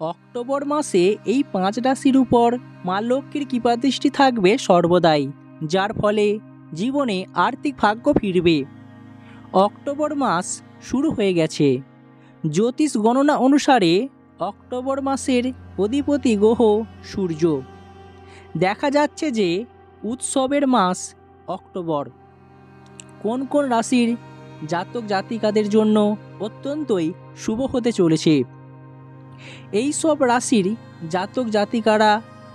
October মাসে এই পাঁচ রাশির উপর মা লক্ষ্মীর কৃপাদৃষ্টি থাকবে সর্বদাই, যার ফলে জীবনে আর্থিক ভাগ্য ফিরবে। অক্টোবর মাস শুরু হয়ে গেছে। জ্যোতিষ গণনা অনুসারে অক্টোবর মাসের অধিপতি গ্রহ সূর্য। দেখা যাচ্ছে যে উৎসবের মাস অক্টোবর। কোন কোন রাশির জাতক জাতিকাদের জন্য অত্যন্তই শুভ হতে চলেছে। এই সব রাশির জাতক জাতিকারা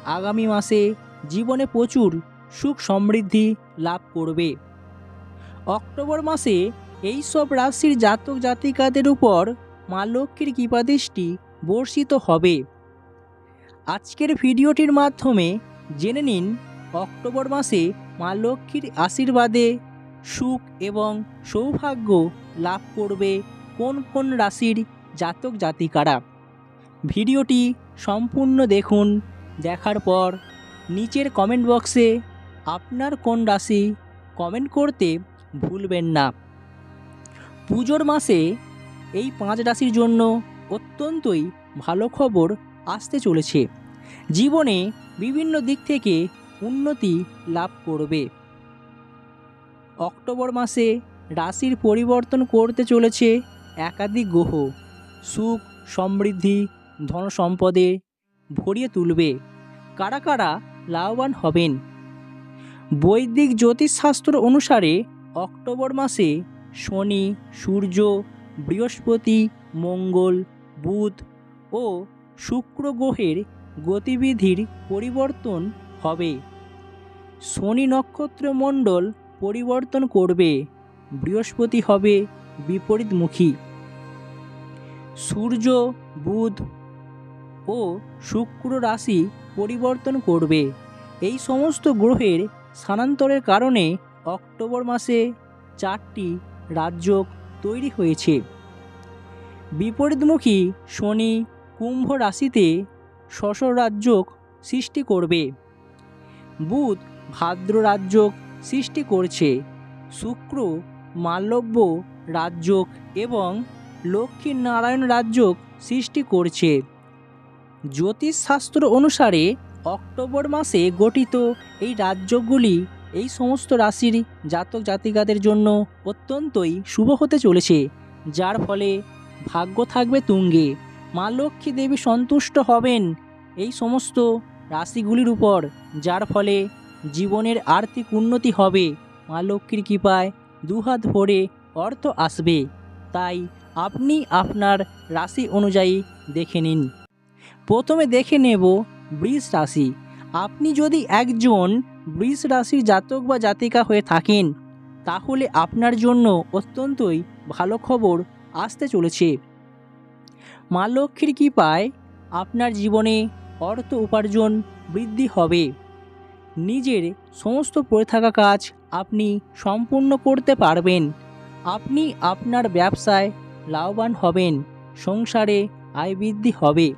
আগামী মাসে জীবনে প্রচুর সুখ সমৃদ্ধি লাভ করবে। অক্টোবর মাসে এই সব রাশির জাতক জাতিকাদের উপর মা লক্ষ্মীর কৃপাদৃষ্টি বর্ষিত হবে। আজকের ভিডিওটির মাধ্যমে জেনে নিন অক্টোবর মাসে মা লক্ষ্মীর আশীর্বাদে সুখ এবং সৌভাগ্য লাভ করবে কোন কোন রাশির জাতক জাতিকারা। ভিডিওটি সম্পূর্ণ দেখুন। দেখার পর নিচের কমেন্ট বক্সে আপনার কোন রাশি কমেন্ট করতে ভুলবেন না। পুজোর মাসে এই পাঁচ রাশির জন্য অত্যন্তই ভালো খবর আসতে চলেছে। জীবনে বিভিন্ন দিক থেকে উন্নতি লাভ করবে। অক্টোবর মাসে রাশির পরিবর্তন করতে চলেছে একাধিক গ্রহ। সুখ, সমৃদ্ধি ধন সম্পদে ভরিয়ে তুলবে। কারা কারা লাভবান হবেন? বৈদিক জ্যোতিষশাস্ত্র অনুসারে অক্টোবর মাসে শনি, সূর্য, বৃহস্পতি, মঙ্গল, বুধ ও শুক্র গ্রহের গতিবিধির পরিবর্তন হবে। শনি নক্ষত্র মণ্ডল পরিবর্তন করবে। বৃহস্পতি হবে বিপরীতমুখী। সূর্য, বুধ ও শুক্র রাশি পরিবর্তন করবে। এই সমস্ত গ্রহের স্থানান্তরের কারণে অক্টোবর মাসে চারটি রাজ্য তৈরি হয়েছে। বিপরীতমুখী শনি কুম্ভ রাশিতে শশর রাজ্য সৃষ্টি করবে। বুধ ভাদ্র রাজ্য সৃষ্টি করছে। শুক্র মালব্য রাজ্য এবং লক্ষ্মী নারায়ণ রাজ্য সৃষ্টি করছে। জ্যোতিষশাস্ত্র অনুসারে অক্টোবর মাসে গঠিত এই রাজ্যগুলি, এই সমস্ত রাশির জাতক জাতিকাদের জন্য অত্যন্তই শুভ হতে চলেছে, যার ফলে ভাগ্য থাকবে তুঙ্গে। মা লক্ষ্মী দেবী সন্তুষ্ট হবেন এই সমস্ত রাশিগুলির উপর, যার ফলে জীবনের আর্থিক উন্নতি হবে। মা লক্ষ্মীর কৃপায় দুহাত ভরে অর্থ আসবে। তাই আপনি আপনার রাশি অনুযায়ী দেখে নিন। প্রথমে দেখে নেব বৃষ রাশি। আপনি যদি একজন বৃষ রাশির জাতক বা জাতিকা হয়ে থাকেন, তাহলে আপনার জন্য অত্যন্তই ভালো খবর আসতে চলেছে। মা লক্ষ্মীর কৃপায় আপনার জীবনে অর্থ উপার্জন বৃদ্ধি হবে। নিজের সমস্ত পড়ে থাকা কাজ আপনি সম্পূর্ণ করতে পারবেন। আপনি আপনার ব্যবসায় লাভবান হবেন, সংসারে আয় বৃদ্ধি হবে।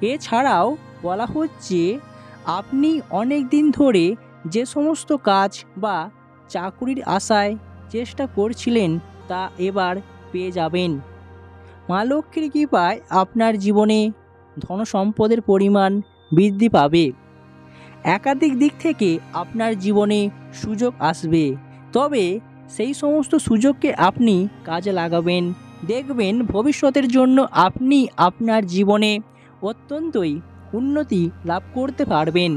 এছাড়াও বলা হচ্ছে, আপনি অনেক দিন ধরে যে সমস্ত কাজ বা চাকুরির আশায় চেষ্টা করছিলেন তা এবার পেয়ে যাবেন। মা লক্ষ্মীর কৃপায় আপনার জীবনে ধন সম্পদের পরিমাণ বৃদ্ধি পাবে। একাধিক দিক থেকে আপনার জীবনে সুযোগ আসবে। তবে সেই সমস্ত সুযোগকে আপনি কাজে লাগাবেন। দেখবেন ভবিষ্যতের জন্য আপনি আপনার জীবনে অত্যন্তই উন্নতি লাভ করতে পারবেন।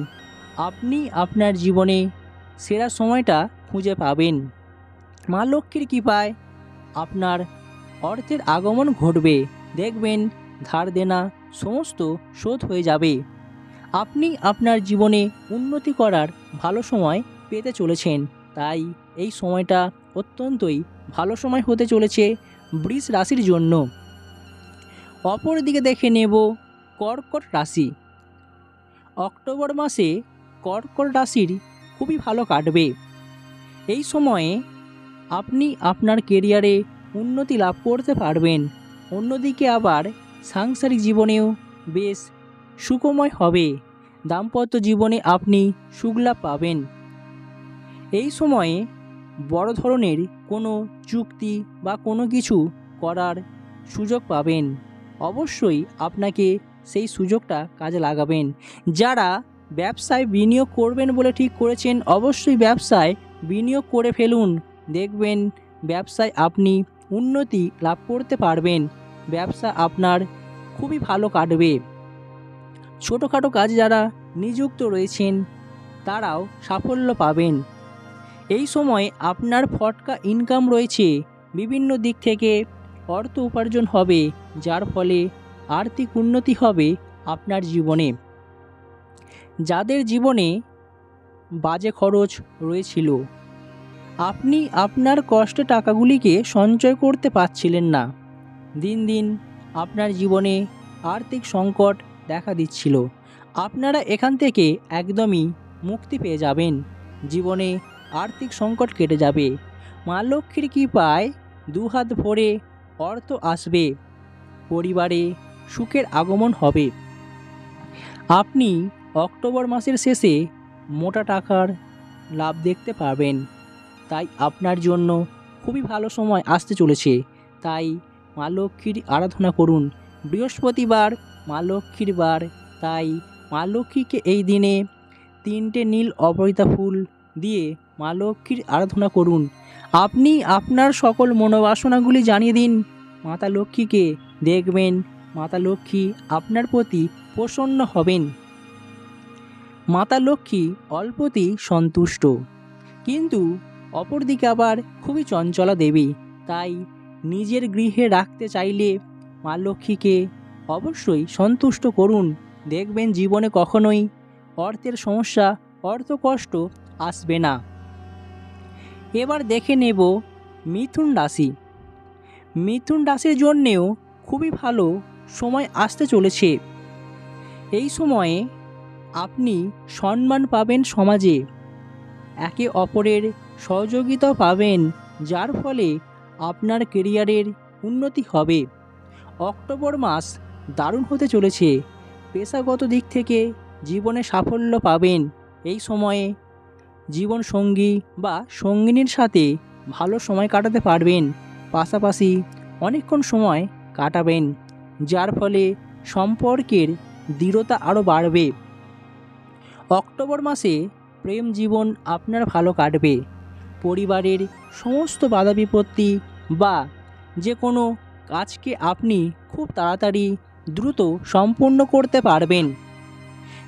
আপনি আপনার জীবনে সেরা সময়টা খুঁজে পাবেন। মা লক্ষ্মীর কৃপায় আপনার অর্থের আগমন ঘটবে। দেখবেন ধার দেনা সমস্ত শোধ হয়ে যাবে। আপনি আপনার জীবনে উন্নতি করার ভালো সময় পেতে চলেছেন। তাই এই সময়টা অত্যন্তই ভালো সময় হতে চলেছে বৃষ রাশির জন্য। অপরদিকে দেখে নেব কর্কট রাশি। অক্টোবর মাসে কর্কট রাশির খুবই ভালো কাটবে। এই সময়ে আপনি আপনার কেরিয়ারে উন্নতি লাভ করতে পারবেন। অন্যদিকে আবার সাংসারিক জীবনেও বেশ সুখময় হবে। দাম্পত্য জীবনে আপনি সুখ লাভ পাবেন। এই সময়ে বড় ধরনের কোনো চুক্তি বা কোনো কিছু করার সুযোগ পাবেন। অবশ্যই আপনাকে সেই সুযোগটা কাজে লাগাবেন। যারা ব্যবসায় বিনিয়োগ করবেন বলে ঠিক করেছেন, অবশ্যই ব্যবসায় বিনিয়োগ করে ফেলুন। দেখবেন ব্যবসায় আপনি উন্নতি লাভ করতে পারবেন। ব্যবসা আপনার খুবই ভালো কাটবে। ছোটোখাটো কাজ যারা নিযুক্ত রয়েছেন, তারাও সাফল্য পাবেন। এই সময় আপনার ফটকা ইনকাম রয়েছে। বিভিন্ন দিক থেকে অর্থ উপার্জন হবে, যার ফলে আর্থিক উন্নতি হবে আপনার জীবনে। যাদের জীবনে বাজে খরচ রয়েছিল, আপনি আপনার কষ্ট টাকাগুলিকে সঞ্চয় করতে পারছিলেন না। দিন দিন আপনার জীবনে আর্থিক সংকট দেখা দিচ্ছিল। আপনারা এখান থেকে একদমই মুক্তি পেয়ে যাবেন। জীবনে আর্থিক সংকট কেটে যাবে। মা লক্ষ্মীর কৃপায় দুহাত ভরে অর্থ আসবে। পরিবারে সুখের আগমন হবে। আপনি অক্টোবর মাসের শেষে মোটা টাকার লাভ দেখতে পাবেন তাই আপনার জন্য খুবই ভালো সময় আসতে চলেছে। তাই মা লক্ষ্মীর আরাধনা করুন। বৃহস্পতিবার মা লক্ষ্মীর বার। তাই মা লক্ষ্মীকে এই দিনে তিনটে নীল অপরিতা ফুল দিয়ে মা লক্ষ্মীর আরাধনা করুন। আপনি আপনার সকল মনোবাসনাগুলি জানিয়ে দিন। মাতা লক্ষ্মীকে দেখবেন। মাতা লক্ষ্মী আপনার প্রতি প্রসন্ন হবেন। মাতা লক্ষ্মী অল্পতেই সন্তুষ্ট, কিন্তু অপরদিকে আবার খুবই চঞ্চলা দেবী, তাই নিজের গৃহে রাখতে চাইলে মা লক্ষ্মীকে অবশ্যই সন্তুষ্ট করুন। দেখবেন জীবনে কখনোই অর্থের সমস্যা, অর্থ কষ্ট আসবে না। এবার দেখে নেব মিথুন রাশি। মিথুন রাশির জন্যেও খুবই ভালো সময় আসতে চলেছে। এই সময়ে আপনি সম্মান পাবেন সমাজে। একে অপরের সহযোগিতা পাবেন, যার ফলে আপনার কেরিয়ারের উন্নতি হবে। অক্টোবর মাস দারুণ হতে চলেছে। পেশাগত দিক থেকে জীবনে সাফল্য পাবেন। এই সময়ে জীবন সঙ্গী বা সঙ্গিনীর সাথে ভালো সময় কাটাতে পারবেন। পাশাপাশি অনেকক্ষণ সময় কাটাবেন। যার ফলে সম্পর্কের দৃঢ়তা আরও বাড়বে। অক্টোবর মাসে প্রেম জীবন আপনার ভালো কাটবে। পরিবারের সমস্ত বাধা বিপত্তি বা যে কোনো কাজকে আপনি খুব তাড়াতাড়ি দ্রুত সম্পূর্ণ করতে পারবেন।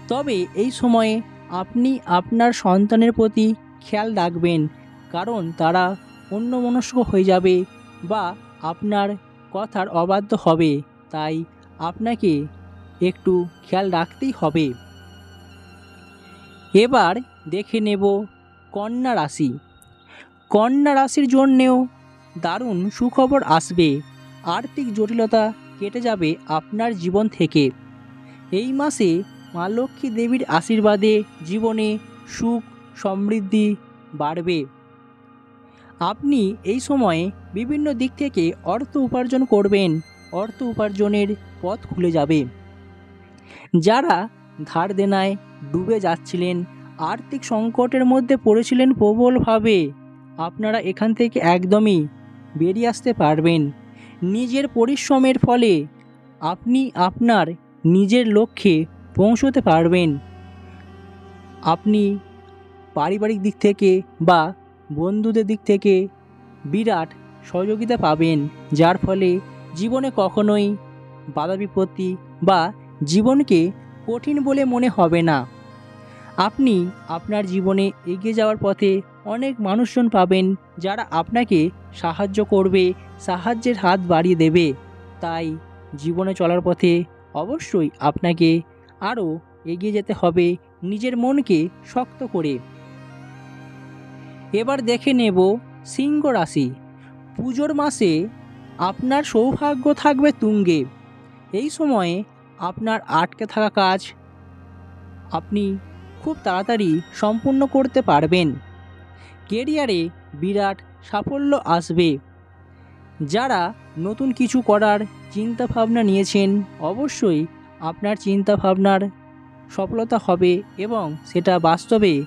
তবে এই সময়ে আপনি আপনার সন্তানের প্রতি খেয়াল রাখবেন, কারণ তারা অন্যমনস্ক হয়ে যাবে বা আপনার কথার অবাধ্য হবে। তাই আপনাকে একটু খেয়াল রাখতেই হবে। এবার দেখে নেব কন্যা রাশি। কন্যা রাশির জন্যেও দারুণ সুখবর আসবে। আর্থিক জটিলতা কেটে যাবে আপনার জীবন থেকে। এই মাসে মা লক্ষ্মী দেবীর আশীর্বাদে জীবনে সুখ সমৃদ্ধি বাড়বে। আপনি এই সময়ে বিভিন্ন দিক থেকে অর্থ উপার্জন করবেন। অর্থ উপার্জনের পথ খুলে যাবে। যারা ধার দেনায় ডুবে যাচ্ছিলেন, আর্থিক সংকটের মধ্যে পড়েছিলেন প্রবলভাবে, আপনারা এখান থেকে একদমই বেরিয়ে আসতে পারবেন। নিজের পরিশ্রমের ফলে আপনি আপনার নিজের লক্ষ্যে পৌঁছতে পারবেন। আপনি পারিবারিক দিক থেকে বা বন্ধুদের দিক থেকে বিরাট সহযোগিতা পাবেন, যার ফলে জীবনে কখনোই বাধা বিপত্তি বা জীবনকে কঠিন বলে মনে হবে না। আপনি আপনার জীবনে এগিয়ে যাওয়ার পথে অনেক মানুষজন পাবেন যারা আপনাকে সাহায্য করবে, সাহায্যের হাত বাড়িয়ে দেবে। তাই জীবনে চলার পথে অবশ্যই আপনাকে আরও এগিয়ে যেতে হবে নিজের মনকে শক্ত করে। এবার দেখে নেব সিংহ রাশি। পুজোর মাসে আপনার সৌভাগ্য থাকবে তুঙ্গে। এই সময়ে আপনার আটকে থাকা কাজ আপনি খুব তাড়াতাড়ি সম্পূর্ণ করতে পারবেন। কেরিয়ারে বিরাট সাফল্য আসবে। যারা নতুন কিছু করার চিন্তা ভাবনা নিয়েছেন, অবশ্যই আপনার চিন্তা ভাবনার সফলতা হবে এবং সেটা বাস্তবে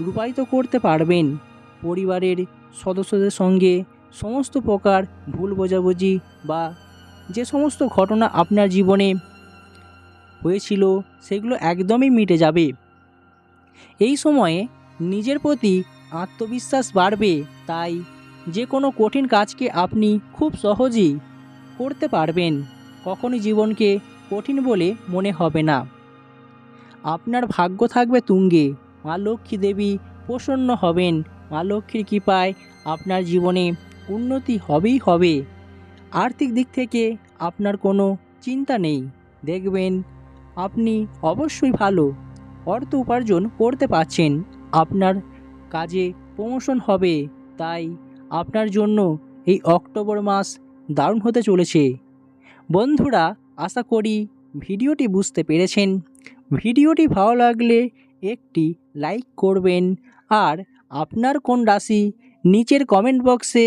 রূপায়িত করতে পারবেন। পরিবারের সদস্যদের সঙ্গে সমস্ত প্রকার ভুল বোঝাবুঝি বা যে সমস্ত ঘটনা আপনার জীবনে হয়েছিল, সেগুলো একদমই মিটে যাবে। এই সময়ে নিজের প্রতি আত্মবিশ্বাস বাড়বে, তাই যে কোনো কঠিন কাজকে আপনি খুব সহজেই করতে পারবেন। কখনই জীবনকে কঠিন বলে মনে হবে না। আপনার ভাগ্য থাকবে তুঙ্গে। মা লক্ষ্মী দেবী প্রসন্ন হবেন। মা লক্ষ্মীর কৃপায় আপনার জীবনে উন্নতি হবেই হবে। আর্থিক দিক থেকে আপনার কোনো চিন্তা নেই। দেখবেন, আপনি অবশ্যই ভালো অর্থ উপার্জন করতে পারছেন। আপনার কাজে প্রমোশন হবে, তাই আপনার জন্য এই অক্টোবর মাস দারুণ হতে চলেছে। বন্ধুরা, আশা করি ভিডিওটি বুঝতে পেরেছেন। ভিডিওটি ভালো লাগলে একটি লাইক করবেন। আর আপনার কোন রাশি, নিচের কমেন্ট বক্সে